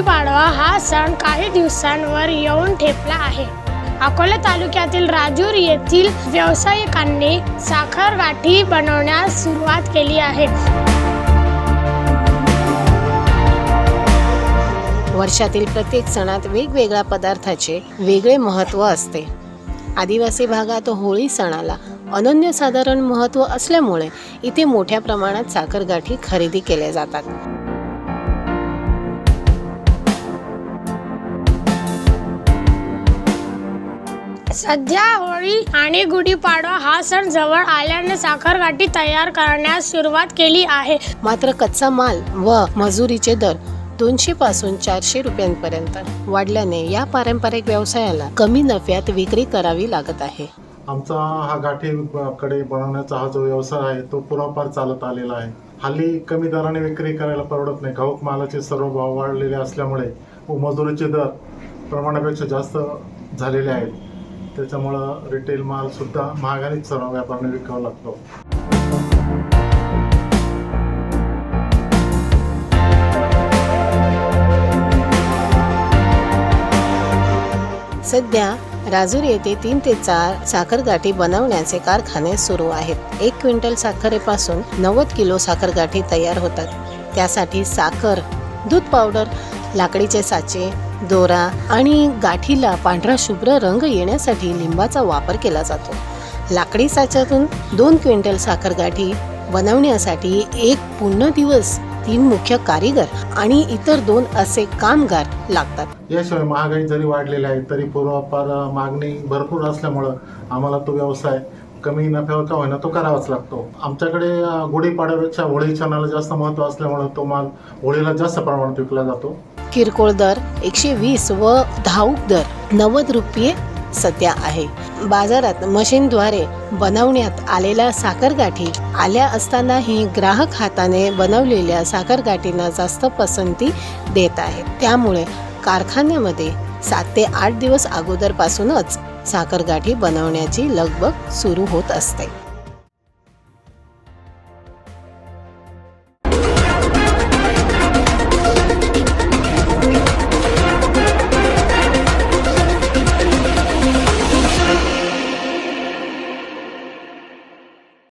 हा सण काही दिवसांवर येऊन ठेपला आहे. अकोला तालुक्यातील राजूर येथील व्यावसायिकांनी साखर गाठी बनवण्यास सुरुवात केली आहे. वर्षातील प्रत्येक सणात वेगवेगळ्या पदार्थाचे वेगळे महत्त्व असते. आदिवासी भागात होळी सणाला अनन्यसाधारण महत्त्व असल्यामुळे इथे मोठ्या प्रमाणात साखरगाठी खरेदी केल्या जातात. सध्या होळी आणि गुढीपाडवा हा सण जवळ आल्याने साखर गाठी तयार करण्यास सुरुवात केली आहे. मात्र कच्चा माल व मजुरीचे दर दोनशे पासून चारशे रुपयांपर्यंत वाढल्याने या पारंपरिक व्यवसायाला कमी नफ्यात विक्री करावी लागत आहे. आमचा हा गाठी ब- कडे बनवण्याचा हा जो व्यवसाय आहे तो पूर्वापार चालत आलेला आहे. हल्ली कमी दराने विक्री करायला परवडत नाही. घाऊक मालाचे सर्व भाव वाढलेले असल्यामुळे व मजुरीचे दर प्रमाणापेक्षा जास्त झालेले आहेत. त्याच्यामुळं रिटेल माल सुद्धा महागानेच सर्व व्यापाऱ्यांनी विकावा लागतो. सध्या राजूर येथे तीन ते चार साखरगाठी बनवण्याचे कारखाने सुरू आहेत. एक क्विंटल साखरेपासून नव्वद किलो साखरगाठी तयार होतात. त्यासाठी साखर दूध पावडर लाकडीचे साचे दोरा आणि गाठीला पांढरा शुभ्र रंग येण्यासाठी लिंबाचा वापर केला जातो. लाकडी साच्यातून दोन क्विंटल साखर गाठी बनवण्यासाठी एक पूर्ण दिवस तीन मुख्य कारीगर आणि इतर दोन असे कामगार लागतात. याशिवाय महागाई जरी वाढलेली आहे तरी पूर्वापार मागणी भरपूर असल्यामुळं आम्हाला तो व्यवसाय कमी नफ्यावर का होईना तो करावाच लागतो. आमच्याकडे गुढीपाड्यापेक्षा होळी सणाला जास्त महत्त्व असल्यामुळं तो माल होळीला जास्त प्रमाणात विकला जातो. किरकोळ दर एकशे वीस व धाऊक दर नव्वद रुपये सध्या आहे. बाजारात मशीनद्वारे बनवण्यात आलेल्या साखरगाठी आल्या असतानाही ग्राहक हाताने बनवलेल्या साखरगाठींना जास्त पसंती देत आहेत. त्यामुळे कारखान्यामध्ये सात ते आठ दिवस अगोदरपासूनच साखरगाठी बनवण्याची लगबग सुरू होत असते.